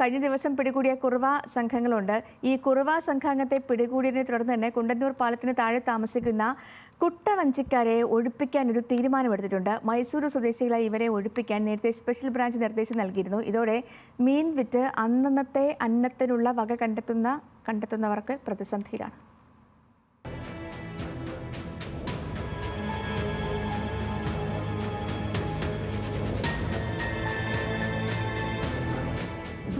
കഴിഞ്ഞ ദിവസം പിടികൂടിയ കുറുവ സംഘങ്ങളുണ്ട്. ഈ കുറുവ സംഘാംഗത്തെ പിടികൂടിയതിനെ തുടർന്ന് തന്നെ കുണ്ടന്നൂർ പാലത്തിന് താഴെ താമസിക്കുന്ന കുട്ടവഞ്ചിക്കാരെ ഒഴിപ്പിക്കാൻ ഒരു തീരുമാനമെടുത്തിട്ടുണ്ട്. മൈസൂരു സ്വദേശികളായി ഇവരെ ഒഴിപ്പിക്കാൻ നേരത്തെ സ്പെഷ്യൽ ബ്രാഞ്ച് നിർദ്ദേശം നൽകിയിരുന്നു. ഇതോടെ മീൻ വിറ്റ് അന്നന്നത്തെ അന്നത്തിനുള്ള വക കണ്ടെത്തുന്ന കണ്ടെത്തുന്നവർക്ക് പ്രതിസന്ധിയിലാണ്.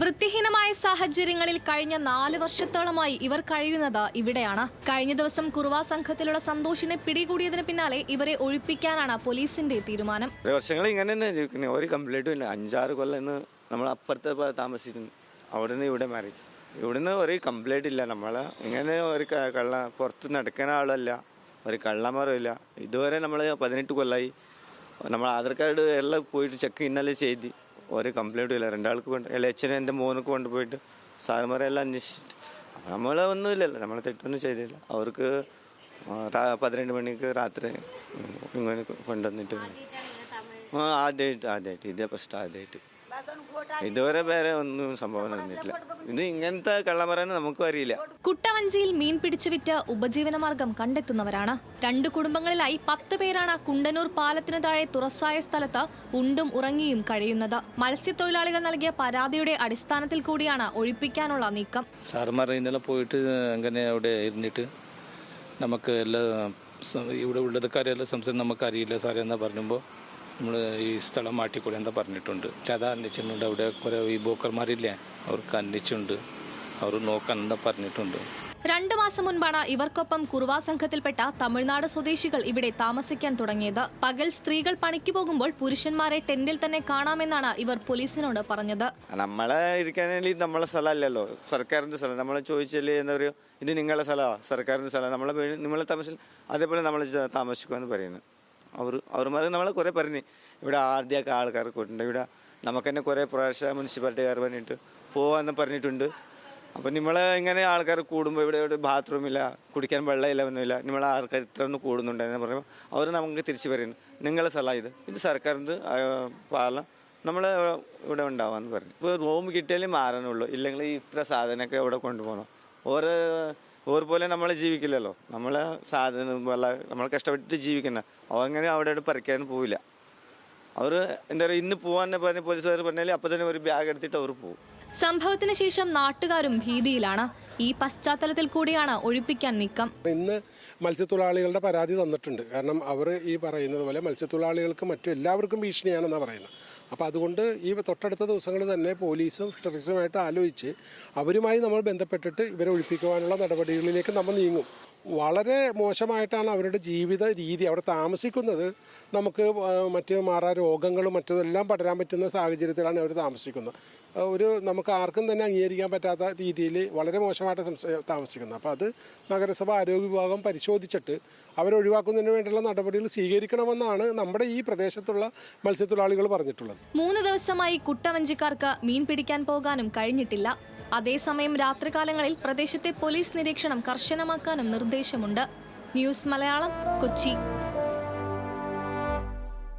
വൃത്തിഹീനമായ സാഹചര്യങ്ങളിൽ കഴിഞ്ഞ നാല് വർഷത്തോളമായി ഇവർ കഴിയുന്നത് ഇവിടെയാണ്. കഴിഞ്ഞ ദിവസം കുറുവാ സംഘത്തിലുള്ള സന്തോഷിനെ പിടികൂടിയതിന് പിന്നാലെ ഇവരെ ഒഴിപ്പിക്കാനാണ് പോലീസിന്റെ തീരുമാനം. വർഷങ്ങൾ ഇങ്ങനെ തന്നെ ജീവിക്കുന്നത് ഒരു കംപ്ലീറ്റും ഇല്ല. അഞ്ചാറ് കൊല്ലം ഇന്ന് നമ്മൾ അപ്പുറത്തെ താമസിച്ചിരുന്നു. താമസിക്കുന്നു അവിടെ ഇവിടെ മാറി. ഇവിടുന്ന് ഒരു കംപ്ലൈന്റ് ഇല്ല. നമ്മൾ ഇങ്ങനെ ഒരു കള്ള പുറത്ത് നടക്കുന്ന ആളല്ല. ഒരു കള്ളമാറില്ല ഇതുവരെ നമ്മൾ പതിനെട്ട് കൊല്ലായി. നമ്മൾ ആധാർ കാർഡ് എല്ലാം പോയിട്ട് ചെക്ക് ഇന്നലെ ചെയ്ത്. ഒരു കംപ്ലൈന്റും ഇല്ല. രണ്ടാൾക്ക് കൊണ്ട് അല്ല അച്ഛനും എന്റെ മോനൊക്കെ കൊണ്ടുപോയിട്ട് സാറുമാരെല്ലാം അന്വേഷിച്ചിട്ട്. നമ്മളൊന്നും നമ്മൾ ഒന്നുമില്ലല്ലോ. നമ്മൾ തെറ്റൊന്നും ചെയ്തില്ല. അവർക്ക് പതിനെട്ട് പന്ത്രണ്ട് മണിക്ക് രാത്രി ഇങ്ങനെ കൊണ്ടുവന്നിട്ട്. ആ ആദ്യമായിട്ട് ആദ്യമായിട്ട്. ഇതേ പ്രശ്നം ആദ്യമായിട്ട്. ഇതുവരെ വേറെ ഒന്നും സംഭവം നടന്നിട്ടില്ല. ഇത് ഇങ്ങനത്തെ കള്ളമറന്ന് നമുക്കും അറിയില്ല. കുട്ടവഞ്ചിയിൽ മീൻ പിടിച്ചു വിറ്റ് ഉപജീവനമാർഗം കണ്ടെത്തുന്നവരാണ്. രണ്ട് കുടുംബങ്ങളിലായി പത്ത് പേരാണ് കുണ്ടനൂർ പാലത്തിന് താഴെ തുറസായ സ്ഥലത്ത് ഉണ്ടും ഉറങ്ങിയും കഴിയുന്നത്. മത്സ്യത്തൊഴിലാളികൾ നൽകിയ പരാതിയുടെ അടിസ്ഥാനത്തിൽ കൂടിയാണ് ഒഴിപ്പിക്കാനുള്ള നീക്കം. സാർമാർ ഇന്നലെ പോയിട്ട് അങ്ങനെ അവിടെ ഇരുന്നിട്ട് നമുക്ക് എല്ലാ ഇവിടെ ഉള്ളത് അറിയാലോ സംസാരം നമുക്ക് അറിയില്ല സാറേ എന്നാ പറയുമ്പോൾ നമ്മൾ ഈ സ്ഥലം മാറ്റിക്കൂടെ എന്താ പറഞ്ഞിട്ടുണ്ട്. അത് അന്വേഷിച്ചിട്ടുണ്ട്. അവിടെ കുറേ ഈ ബോക്കർമാരില്ലേ അവർക്ക് അന്വേഷിച്ചിട്ടുണ്ട്. അവർ നോക്കാൻ എന്താ പറഞ്ഞിട്ടുണ്ട്. രണ്ടു മാസം മുൻപാണ് ഇവർക്കൊപ്പം കുറുവാ സംഘത്തിൽപ്പെട്ട തമിഴ്നാട് സ്വദേശികൾ ഇവിടെ താമസിക്കാൻ തുടങ്ങിയത്. പകൽ സ്ത്രീകൾ പണിക്ക് പോകുമ്പോൾ പുരുഷന്മാരെ ടെന്റിൽ തന്നെ കാണാമെന്നാണ് ഇവർ പോലീസിനോട് പറഞ്ഞത്. നമ്മളെ ഇരിക്കാനെങ്കിൽ നമ്മളെ സ്ഥലമല്ലല്ലോ. സർക്കാരിന്റെ സ്ഥലം. നമ്മളെ ചോദിച്ചാൽ എന്താ പറയുക ഇത് നിങ്ങളുടെ സ്ഥലമാണ് സർക്കാരിന്റെ സ്ഥലം നമ്മളെ നിങ്ങൾ താമസിച്ചാൽ അതേപോലെ നമ്മൾ താമസിക്കുമെന്ന് പറയുന്നു. അവർ അവന്മാർ നമ്മളെ കുറേ പറഞ്ഞു. ഇവിടെ ആദ്യമൊക്കെ ആൾക്കാർ കൂട്ടുണ്ട്. ഇവിടെ നമുക്ക് തന്നെ കുറേ പ്രാവശ്യം മുനിസിപ്പാലിറ്റിക്കാർ പറഞ്ഞിട്ട് പോവാന്ന് പറഞ്ഞിട്ടുണ്ട്. അപ്പോൾ നമ്മളെ ഇങ്ങനെ ആൾക്കാർ കൂടുമ്പോൾ ഇവിടെ ഇവിടെ ബാത്റൂമില്ല കുടിക്കാൻ വെള്ളമില്ല ഒന്നുമില്ല. നമ്മളെ ആൾക്കാർ ഇത്ര ഒന്ന് കൂടുന്നുണ്ടെന്ന് പറയുമ്പോൾ അവർ നമുക്ക് തിരിച്ചു പറയുന്നു നിങ്ങളെ സ്ഥലം ഇത്. ഇത് സർക്കാരിന്റെ പാലം നമ്മൾ ഇവിടെ ഉണ്ടാവാന്ന് പറഞ്ഞു. ഇപ്പോൾ റൂം കിട്ടിയാലേ മാറാനുള്ളൂ. ഇല്ലെങ്കിൽ ഇത്ര സാധനമൊക്കെ ഇവിടെ കൊണ്ടുപോകണം? ഓരോ ഓർ പോലെ നമ്മൾ ജീവിക്കില്ലല്ലോ. നമ്മൾ സാധനം നമ്മൾ കഷ്ടപ്പെട്ടിട്ട് ജീവിക്കുന്ന. അങ്ങനെ അവിടെ പറിക്കാൻ പോവില്ല. അവർ എന്താ പറയുക ഇന്ന് പോകാൻ പറഞ്ഞ പോലീസുകാർ പറഞ്ഞാൽ അപ്പം തന്നെ ഒരു ബാഗ് എടുത്തിട്ട് അവർ പോകും സംഭവത്തിന് ശേഷം നാട്ടുകാരും ഭീതിയിലാണ്. ഈ പശ്ചാത്തലത്തിൽ കൂടിയാണ് ഒഴിപ്പിക്കാൻ നീക്കം. ഇന്ന് മത്സ്യത്തൊഴിലാളികളുടെ പരാതി തന്നിട്ടുണ്ട്. കാരണം അവർ ഈ പറയുന്നത് പോലെ മത്സ്യത്തൊഴിലാളികൾക്ക് മറ്റു എല്ലാവർക്കും ഭീഷണിയാണെന്നാണ് പറയുന്നത്. അപ്പോൾ അതുകൊണ്ട് ഈ തൊട്ടടുത്ത ദിവസങ്ങളിൽ തന്നെ പോലീസും ഫിഷറീസുമായിട്ട് ആലോചിച്ച് അവരുമായി നമ്മൾ ബന്ധപ്പെട്ടിട്ട് ഇവരെ ഒഴിപ്പിക്കുവാനുള്ള നടപടികളിലേക്ക് നമ്മൾ നീങ്ങും. വളരെ മോശമായിട്ടാണ് അവരുടെ ജീവിത രീതി അവിടെ താമസിക്കുന്നത്. നമുക്ക് മറ്റ് മാറാ രോഗങ്ങളും മറ്റും എല്ലാം പടരാൻ പറ്റുന്ന സാഹചര്യത്തിലാണ് അവർ താമസിക്കുന്നത്. ഒരു നമുക്ക് ആർക്കും തന്നെ അംഗീകരിക്കാൻ പറ്റാത്ത രീതിയിൽ വളരെ മോശമായിട്ട് താമസിക്കുന്നത്. അപ്പോൾ അത് നഗരസഭ ആരോഗ്യ വിഭാഗം പരിശോധിച്ചിട്ട് അവരൊഴിവാക്കുന്നതിന് വേണ്ടിയുള്ള നടപടികൾ സ്വീകരിക്കണമെന്നാണ് നമ്മുടെ ഈ പ്രദേശത്തുള്ള മത്സ്യത്തൊഴിലാളികൾ പറഞ്ഞിട്ടുള്ളത്. മൂന്ന് ദിവസമായി കുട്ടവഞ്ചിക്കാർക്ക് മീൻ പിടിക്കാൻ പോകാനും കഴിഞ്ഞിട്ടില്ല. അതേസമയം രാത്രികാലങ്ങളിൽ പ്രദേശത്തെ പോലീസ് നിരീക്ഷണം കർശനമാക്കാനും നിർദ്ദേശമുണ്ട്. ന്യൂസ് മലയാളം കൊച്ചി.